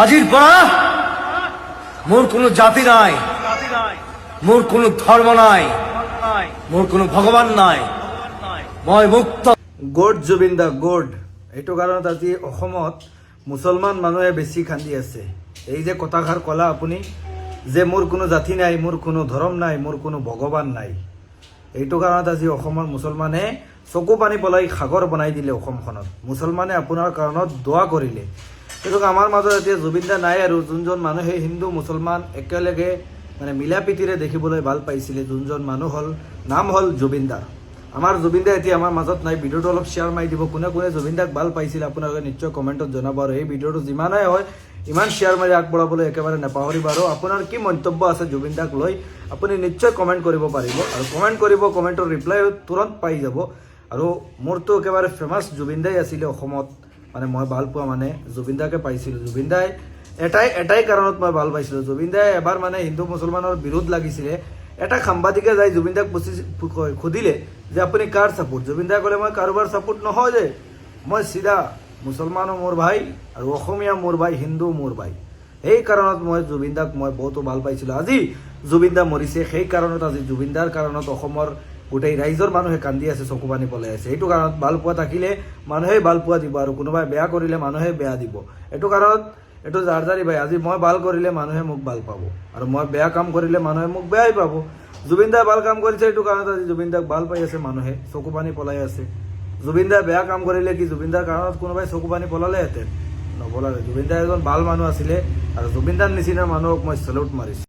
আজির পড়া মোর কোনো জাতি নাই। মোর কোনো ধর্ম নাই। মোর কোনো ভগবান নাই। মই মুক্ত। God Zubeen da, God. এইটো কাৰণত আজি অসমত মুছলমান মানুহে বেছি কান্দি আছে। এই যে কথাষাৰ ক'লা আপুনি, যে মোৰ কোনো জাতি নাই, মোৰ কোনো ধৰ্ম নাই, মোৰ কোনো ভগৱান নাই। এইটো কাৰণত আজি অসমৰ মুছলমানে চকু পানী পলাই সাগৰ বনাই দিলে অসমখনত। মুছলমানে আপোনাৰ কাৰণত দোৱা কৰিলে। কিন্তু আমাৰ মাজত এতিয়া জুবিন দা নাই আৰু যোনজন মানুহে হিন্দু মুছলমান একেলগে মানে মিলা প্ৰীতিৰে দেখিবলৈ ভালো পাইছিলে, যোনজন মানুহ হ'ল, নাম হ'ল জুবিন দা আমাৰ জুবিন দা এতিয়া আমাৰ মাজত নাই, ভিডিঅ'টো অলপ শ্বেয়াৰ মাৰি দিব, কোনে কোনে জুবিন দাক ভালো পাইছিল আপোনালোকে নিশ্চয় কমেণ্টত জনাব আৰু এই ভিডিঅ'টো যিমানেই হয়, ইমান শ্বেয়াৰ মাৰি আগবঢ়াবলৈ একেবাৰে নাপাহৰিব আৰু আপোনাৰ কি মন্তব্য আছে জুবিন দাক লৈ, আপুনি নিশ্চয় কমেণ্ট কৰিব পাৰিব আৰু কমেণ্ট কৰিব, কমেণ্টৰ ৰিপ্লাই তুৰন্ত পাই যাব। আৰু মোৰতো একেবাৰে ফেমাছ জুবিন দাই আছিলে অসমত। মানে মই ভালো পোৱা মানে জুবিন দাকে পাইছিলোঁ। জুবিন দাই এটাই এটাই কাৰণত মই ভালো পাইছিলোঁ। জুবিন দাই এবাৰ মানে হিন্দু মুছলমানৰ বিৰোধ লাগিছিলে। এটা সাংবাদিকে যাই জুবিন দাক পুচি- সুধিলে যে আপুনি কাৰ ছাপোৰ্ট জুবিন দাই ক'লে, মই কাৰোবাৰ ছাপোৰ্ট নহয় যে। মই চিধা মুছলমানো মোৰ ভাই আৰু অসমীয়া মোৰ ভাই, হিন্দু মোৰ ভাই। সেই কাৰণত মই জুবিন দাক মই বহুতো ভালো পাইছিলোঁ। আজি জুবিন দা মৰিছে। সেই কাৰণত আজি জুবিন দাৰ কাৰণত অসমৰ গোটেই ৰাইজৰ মানুহে কান্দি আছে, চকু পানী পলাই আছে। এইটো কাৰণত ভালো পোৱা থাকিলে মানুহে ভালো পোৱা দিব আৰু কোনোবাই বেয়া কৰিলে মানুহে বেয়া দিব। এইটো কাৰণত, এইটো যাৰ যাৰি ভাই, আজি মই ভালো কৰিলে মানুহে মোক ভালো পাব আৰু মই বেয়া কাম কৰিলে মানুহে মোক বেয়াই পাব। জুবিন দাই ভালো কাম কৰিছে, এইটো কাৰণত আজি জুবিন দাক ভালো পাই আছে মানুহে, চকু পানী পলাই আছে। জুবিন দাই বেয়া কাম কৰিলে কি জুবিন দাৰ কাৰণত কোনোবাই চকু পানী পলালেহেঁতেন? নপলালে। জুবিন দা এজন ভালো মানুহ আছিলে আৰু জুবিন দাৰ নিচিনা মানুহক মই চেলুট মাৰিছোঁ।